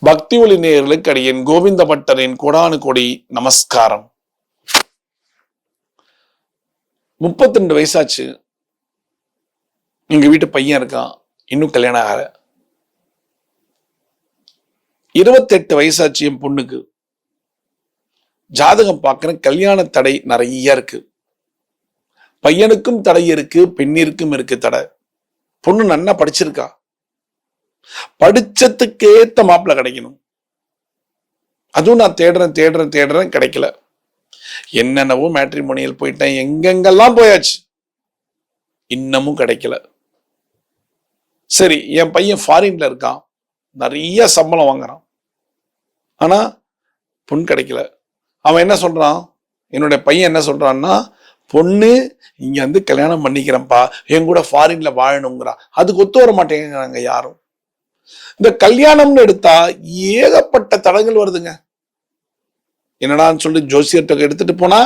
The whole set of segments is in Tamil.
பக்தி ஒளி நேர்களுக்கு அடியேன் கோவிந்த பட்டரின் கொடானு கொடி நமஸ்காரம். முப்பத்தி ரெண்டு வயசாச்சு. எங்க வீட்டு பையன் இருக்கான். இன்னும் கல்யாணம் ஆகல. இருபத்தெட்டு வயசாச்சு என் பொண்ணுக்கு. ஜாதகம் பார்க்கற கல்யாண தடை நிறைய இருக்கு. பையனுக்கும் தடை இருக்கு பெண்ணிற்கும் இருக்கு தடை. பொண்ணு நன்னா படிச்சிருக்கா. படிச்சதுக்கு ஏத்த மாப்பிள்ளை கிடைக்கணும். அதுவும் நான் தேடுறேன் தேடுறேன் தேடுறேன் கிடைக்கல. என்னென்னவோ மேட்ரிமோனியல் போயிட்டேன். எங்கெங்கெல்லாம் போயாச்சு? இன்னமும் கிடைக்கல. சரி என் பையன் ஃபாரின்ல இருக்கான். நிறைய சம்பளம் வாங்குறான். ஆனா பொண்ணு கிடைக்கல. அவன் என்ன சொல்றான்? என்னுடைய பையன் என்ன சொல்றான்னா பொண்ணு இங்க வந்து கல்யாணம் பண்ணிக்கிறேன்ப்பா. என் கூட ஃபாரின்ல வாழணுங்கிறான் அதுக்கு ஒத்து வர மாட்டேங்கிறாங்க யாரும். இந்த கல்யாணம்னு எடுத்தா ஏகப்பட்ட தடங்கள் வருதுங்க. என்னடான்னு சொல்லி ஜோசியர்கிட்ட எடுத்துட்டு போனா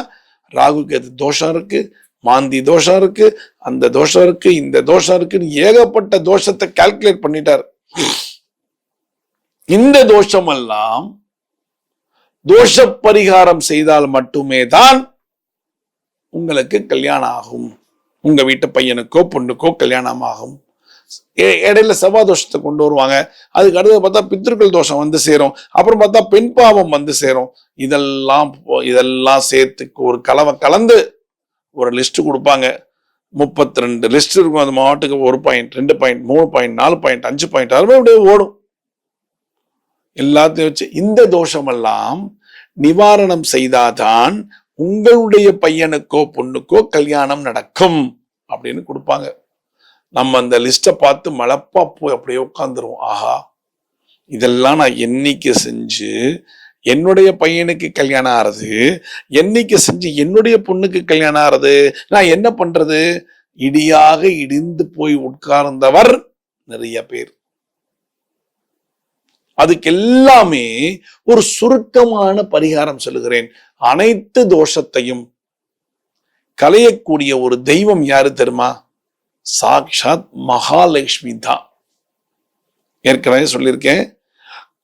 ராகுக்கு அது தோஷம் இருக்கு மாந்தி தோஷம் இருக்கு அந்த தோஷம் இருக்கு இந்த தோஷம் இருக்குன்னு ஏகப்பட்ட தோஷத்தை கால்குலேட் பண்ணிட்டார். இந்த தோஷம் எல்லாம் தோஷ பரிகாரம் செய்தால் மட்டுமே தான் உங்களுக்கு கல்யாணம் ஆகும். உங்க வீட்டு பையனுக்கோ பொண்ணுக்கோ கல்யாணம் ஆகும். இடையில செவ்வாய் தோஷத்தை கொண்டு வருவாங்க. அதுக்கு அடுத்து பார்த்தா பித்திருக்கள் தோஷம் வந்து சேரும். அப்புறம் பார்த்தா பெண் பாவம் வந்து சேரும். இதெல்லாம் இதெல்லாம் சேர்த்து ஒரு கலவை கலந்து ஒரு லிஸ்ட் கொடுப்பாங்க. முப்பத்தி ரெண்டு லிஸ்ட் இருக்கும். அந்த மாவட்டத்துக்கு ஒரு பாயிண்ட் ரெண்டு பாயிண்ட் மூணு பாயிண்ட் நாலு பாயிண்ட் அஞ்சு பாயிண்ட் அதுவே அப்படியே ஓடும். எல்லாத்தையும் வச்சு இந்த தோஷமெல்லாம் நிவாரணம் செய்தாதான் உங்களுடைய பையனுக்கோ பொண்ணுக்கோ கல்யாணம் நடக்கும் அப்படின்னு கொடுப்பாங்க. நம்ம அந்த லிஸ்ட்டை பார்த்து மலப்பா போய் அப்படியே உட்காந்துருவோம் ஆஹா. இதெல்லாம் நான் என்னைக்கு செஞ்சு என்னுடைய பையனுக்கு கல்யாணம் ஆறுது? என்னைக்கு செஞ்சு என்னுடைய பொண்ணுக்கு கல்யாணம் ஆறுது? நான் என்ன பண்றது? இடியாக இடிந்து போய் உட்கார்ந்தவர் நிறைய பேர். அதுக்கு எல்லாமே ஒரு சுருக்கமான பரிகாரம் சொல்லுகிறேன். அனைத்து தோஷத்தையும் கலையக்கூடிய ஒரு தெய்வம் யாரு தெரியுமா? சாக்ஷாத் மகாலட்சுமி தான் ஏற்கனவே சொல்லியிருக்கேன்.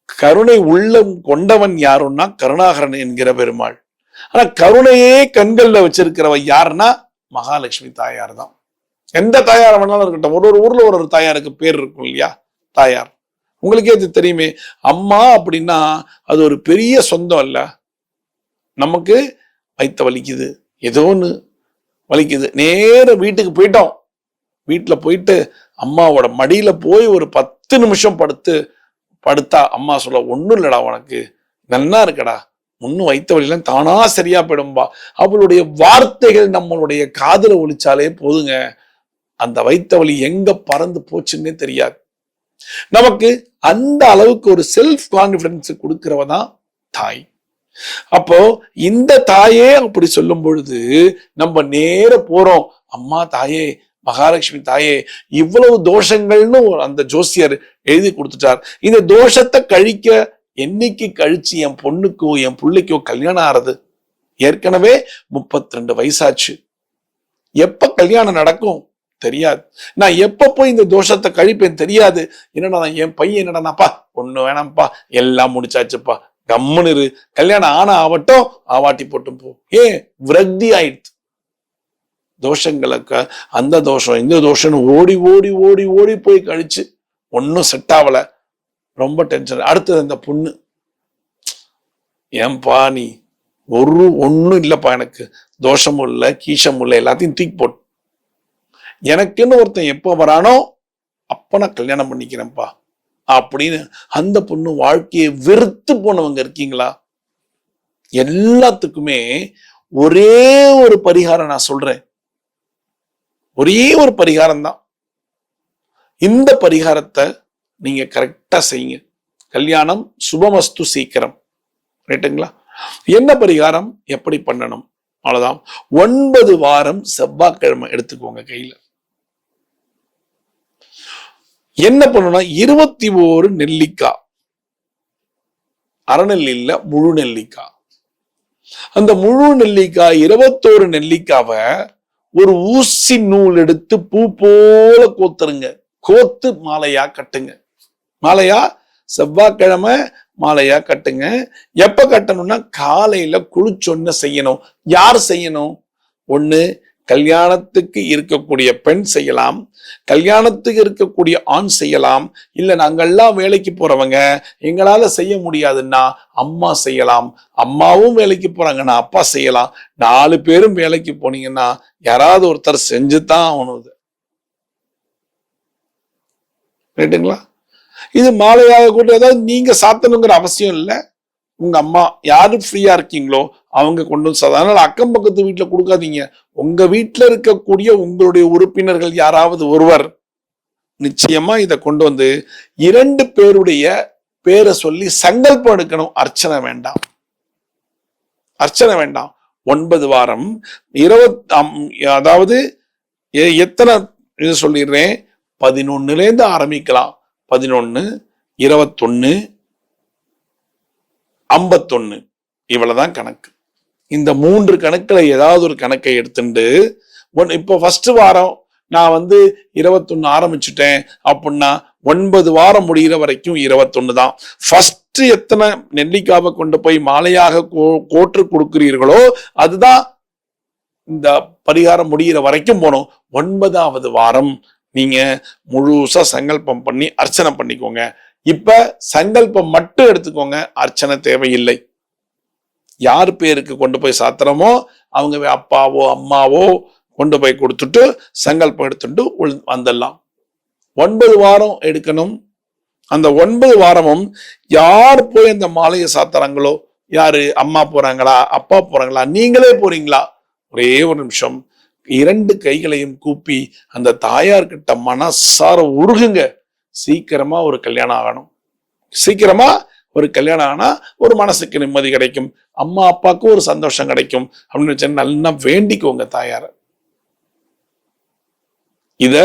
கருணை உள்ளம் கொண்டவன் யாருன்னா கருணாகரன் என்கிற பெருமாள். ஆனா கருணையே கண்கள்ல வச்சிருக்கிறவ யாருன்னா மகாலட்சுமி தாயார் தான். எந்த தாயார் வேணாலும் இருக்கட்டும். ஒரு ஒரு ஊர்ல ஒரு ஒரு தாயாருக்கு பேர் இருக்கும் இல்லையா? தாயார். உங்களுக்கே இது தெரியுமே. அம்மா அப்படின்னா அது ஒரு பெரிய சொந்தம் இல்ல நமக்கு வைத்த வலிக்குது. ஏதோ ஒன்று வலிக்குது. நேர வீட்டுக்கு போயிட்டோம். வீட்டில் போயிட்டு அம்மாவோட மடியில போய் ஒரு பத்து நிமிஷம் படுத்து படுத்தா அம்மா சொல்ல ஒன்றும் இல்லடா உனக்கு. நல்லா இருக்கடா. முன்னும் வைத்த வழியெல்லாம் தானா சரியா போயிடும்பா. அவளுடைய வார்த்தைகள் நம்மளுடைய காதல ஒழிச்சாலே போதுங்க. அந்த வைத்த வழி எங்க பறந்து போச்சுன்னே தெரியாது. நமக்கு அந்த அளவுக்கு ஒரு செல்ஃப் கான்பிடன்ஸ் கொடுக்கிறவ தான் தாய். அப்போ இந்த தாயே அப்படி சொல்லும் பொழுது நம்ம நேர போறோம். அம்மா தாயே மகாலட்சுமி தாயே இவ்வளவு தோஷங்கள்னு அந்த ஜோசியர் எழுதி கொடுத்துட்டார். இந்த தோஷத்தை கழிக்க என்னைக்கு கழிச்சு என் பொண்ணுக்கோ என் பிள்ளைக்கோ கல்யாணம் ஆறது? ஏற்கனவே முப்பத்தி ரெண்டு வயசாச்சு. எப்ப கல்யாணம் நடக்கும்? தெரியாது. நான் எப்ப போய் இந்த தோஷத்தை கழிப்பேன்? தெரியாது. என்னடா என் பையன் என்னடாப்பா ஒண்ணு வேணாம்ப்பா. எல்லாம் முடிச்சாச்சுப்பா. கம்முன்னு இரு. கல்யாணம் ஆனா ஆவட்டும் ஆவாட்டி போட்டும் போ. ஏன்? விரக்தி ஆயிடுச்சு தோஷங்களுக்கு அந்த தோஷம் இந்த தோஷம்னு ஓடி ஓடி ஓடி ஓடி போய் கழிச்சு ஒன்றும் செட் ஆகல ரொம்ப டென்ஷன் அடுத்தது அந்த பொண்ணு. ஏன்பா நீ? ஒரு ஒன்றும் இல்லைப்பா எனக்கு. தோஷமும் இல்லை கீஷமும் இல்லை எல்லாத்தையும் தூக்கி போட்டு எனக்குன்னு ஒருத்தன் எப்போ வரானோ அப்ப நான் கல்யாணம் பண்ணிக்கிறேன்ப்பா. அப்படின்னு அந்த பொண்ணு வாழ்க்கையை வெறுத்து போனவங்க இருக்கீங்களா? எல்லாத்துக்குமே ஒரே ஒரு பரிகாரம் நான் சொல்றேன். ஒரே ஒரு பரிகாரம் தான் இந்த பரிகாரத்தை நீங்க கரெக்டா செய்யுங்க. கல்யாணம் சுபமஸ்து சீக்கிரம். ரைட்டுங்களா என்ன பரிகாரம்? எப்படி பண்ணணும்? அவ்வளவுதான். ஒன்பது வாரம் செவ்வாய்க்கிழமை எடுத்துக்கோங்க கையில. என்ன பண்ணணும் இருபத்தி ஓரு நெல்லிக்காய் அறநெல்லியில் முழு நெல்லிக்காய் அந்த முழு நெல்லிக்காய் இருபத்தோரு நெல்லிக்காவை ஒரு ஊசி நூல் எடுத்து பூ போல கோத்துருங்க. கோத்து மாலையா கட்டுங்க. மாலையா? செவ்வாய்க்கிழமை மாலையா கட்டுங்க. எப்ப கட்டணும்னா காலையில குளிச்சொன்ன செய்யணும். யார் செய்யணும்? ஒண்ணு கல்யாணத்துக்கு இருக்கக்கூடிய பெண் செய்யலாம் கல்யாணத்துக்கு இருக்கக்கூடிய ஆண் செய்யலாம் இல்லை நாங்கெல்லாம் வேலைக்கு போறவங்க எங்களால் செய்ய முடியாதுன்னா அம்மா செய்யலாம் அம்மாவும் வேலைக்கு போறாங்கன்னா அப்பா செய்யலாம். நாலு பேரும் வேலைக்கு போனீங்கன்னா யாராவது ஒருத்தர் செஞ்சுதான் ஆகணும் இது. ரைட்டுங்களா இது மாலையாக கூட ஏதாவது நீங்க சாத்தணுங்கிற அவசியம் இல்லை. உங்க அம்மா யாரு ஃப்ரீயா இருக்கீங்களோ அவங்க கொண்டு வந்து அதனால அக்கம் பக்கத்து வீட்டுல கொடுக்காதீங்க. உங்க வீட்டுல இருக்கக்கூடிய உங்களுடைய உறுப்பினர்கள் யாராவது ஒருவர் நிச்சயமா இதை கொண்டு வந்து இரண்டு பேருடைய பேரை சொல்லி சங்கல்பம் எடுக்கணும். அர்ச்சனை வேண்டாம். அர்ச்சனை வேண்டாம். ஒன்பது வாரம் இருபத் அம்- அதாவது எத்தனை இது சொல்லிடுறேன்? பதினொன்னுலேருந்து ஆரம்பிக்கலாம். பதினொன்னு இருபத்தொன்னு ஐம்பத்தொன்னு. இவ்வளவுதான் கணக்கு. இந்த மூன்று கணக்குல ஏதாவது ஒரு கணக்கை எடுத்துட்டு ஒன் இப்போ ஃபர்ஸ்ட் வாரம் நான் வந்து இருபத்தொன்னு ஆரம்பிச்சுட்டேன் அப்படின்னா ஒன்பது வாரம் முடிகிற வரைக்கும் இருபத்தொன்னு தான். ஃபர்ஸ்ட் எத்தனை நெல்லிக்காவை கொண்டு போய் மாலையாக கோ- கோற்று கொடுக்கிறீர்களோ அதுதான் இந்த பரிகாரம் முடிகிற வரைக்கும் போகணும். ஒன்பதாவது வாரம் நீங்க முழுசா சங்கல்பம் பண்ணி அர்ச்சனை பண்ணிக்கோங்க. இப்ப சங்கல்பம் மட்டும் எடுத்துக்கோங்க அர்ச்சனை தேவையில்லை. யார் பேருக்கு கொண்டு போய் சாத்திரமோ அவங்க அப்பாவோ அம்மாவோ கொண்டு போய் கொடுத்துட்டு சங்கல்பம் எடுத்துட்டு உள்- வந்துடலாம். ஒன்பது வாரம் எடுக்கணும். அந்த ஒன்பது வாரமும் யார் போய் அந்த மாலையை சாத்துறாங்களோ யாரு அம்மா போறாங்களா அப்பா போறாங்களா நீங்களே போறீங்களா? ஒரே ஒரு நிமிஷம். இரண்டு கைகளையும் கூப்பி அந்த தாயார்கிட்ட மனசார உருகுங்க. சீக்கிரமா ஒரு கல்யாணம் ஆகணும். சீக்கிரமா ஒரு கல்யாணம் ஆனா ஒரு மனசுக்கு நிம்மதி கிடைக்கும். அம்மா அப்பாவுக்கும் ஒரு சந்தோஷம் கிடைக்கும். அப்படின்னு வச்சு நல்லா வேண்டிக்கோங்க தாயார். இத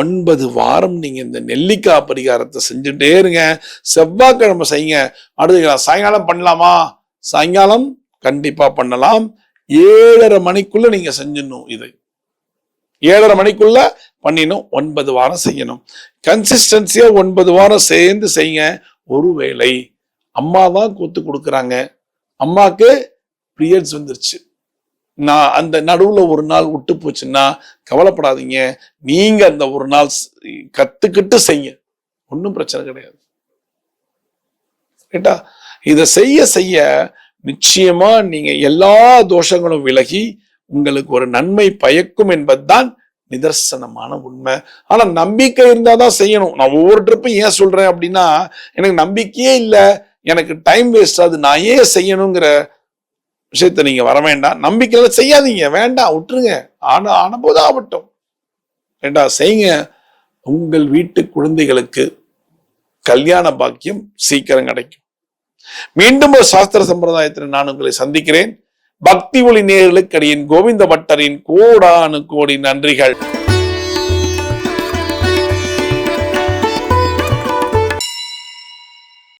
ஒன்பது வாரம் நீங்க இந்த நெல்லிக்காய் பரிகாரத்தை செஞ்சுட்டே இருங்க. செவ்வாய்க்கிழமை செய்யுங்க. அடுத்து சாயங்காலம் பண்ணலாமா? சாயங்காலம் கண்டிப்பா பண்ணலாம். ஏழரை மணிக்குள்ள நீங்க செஞ்சிடணும் இதை. ஏழரை மணிக்குள்ள பண்ணினோம் ஒன்பது வாரம் செய்யணும். கன்சிஸ்டன்சியா ஒன்பது வாரம் சேர்ந்து செய்யுங்க ஒருவேளை அம்மா தான் கூத்து கொடுக்குறாங்க. அம்மாக்கு பீரியட்ஸ் வந்துருச்சு. நான் அந்த நடுவில் ஒரு நாள் விட்டு போச்சுன்னா கவலைப்படாதீங்க. நீங்க அந்த ஒரு நாள் கற்றுக்கிட்டு கத்துக்கிட்டு செய்ய ஒன்றும் பிரச்சனை கிடையாது. ரைட்டா இதை செய்ய செய்ய நிச்சயமா நீங்க எல்லா தோஷங்களும் விலகி உங்களுக்கு ஒரு நன்மை பயக்கும் என்பதுதான் நிதர்சனமான உண்மை. ஆனா நம்பிக்கை இருந்தாதான் செய்யணும். நான் ஒவ்வொரு ட்ரிப்பும் ஏன் சொல்றேன் அப்படின்னா எனக்கு நம்பிக்கையே இல்லை. எனக்கு டைம் வேஸ்ட் ஆகுது. நான் ஏன் செய்யணுங்கிற விஷயத்த நீங்க வர வேண்டாம் நம்பிக்கையில செய்யாதீங்க. வேண்டாம். விட்டுருங்க. ஆனா ஆனபோது ஆகட்டும். ஏண்டா செய்யுங்க. உங்கள் வீட்டு குழந்தைகளுக்கு கல்யாண பாக்கியம் சீக்கிரம் கிடைக்கும். மீண்டும் ஒரு சாஸ்திர சம்பிரதாயத்தில் நான் உங்களை சந்திக்கிறேன். பக்தி ஒளி நேர்களுக்கு அடியின் கோவிந்த பட்டரின் கோடானு கோடி நன்றிகள்.